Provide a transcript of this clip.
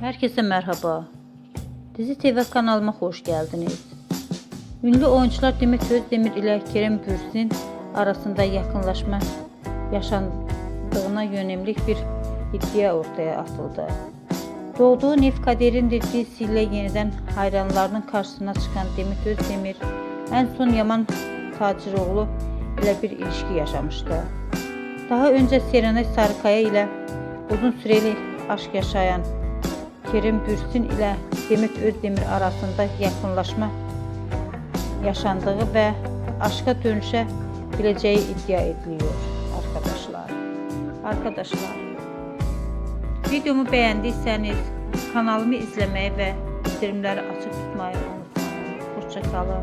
Herkese merhaba. Dizi TV kanalıma hoş geldiniz. Ünlü oyuncular Demet Özdemir ile Kerem Bürsin arasında yakınlaşma yaşandığına yönelik bir iddia ortaya atıldı. Doğduğu Nef Kader'in dizisiyle yeniden hayranlarının karşısına çıkan Demet Özdemir en son Yaman Taciroğlu ile bir ilişki yaşamıştı. Daha önce Serenay Sarıkaya ile uzun süreli aşk yaşayan Kerim Bürsin ile Demet Özdemir arasında yakınlaşma yaşandığı ve aşka dönüşebileceği iddia ediliyor arkadaşlar. Arkadaşlar videomu beğendiyseniz kanalımı izlemeyi ve bildirimleri açık tutmayı unutmayın. Hoşçakalın.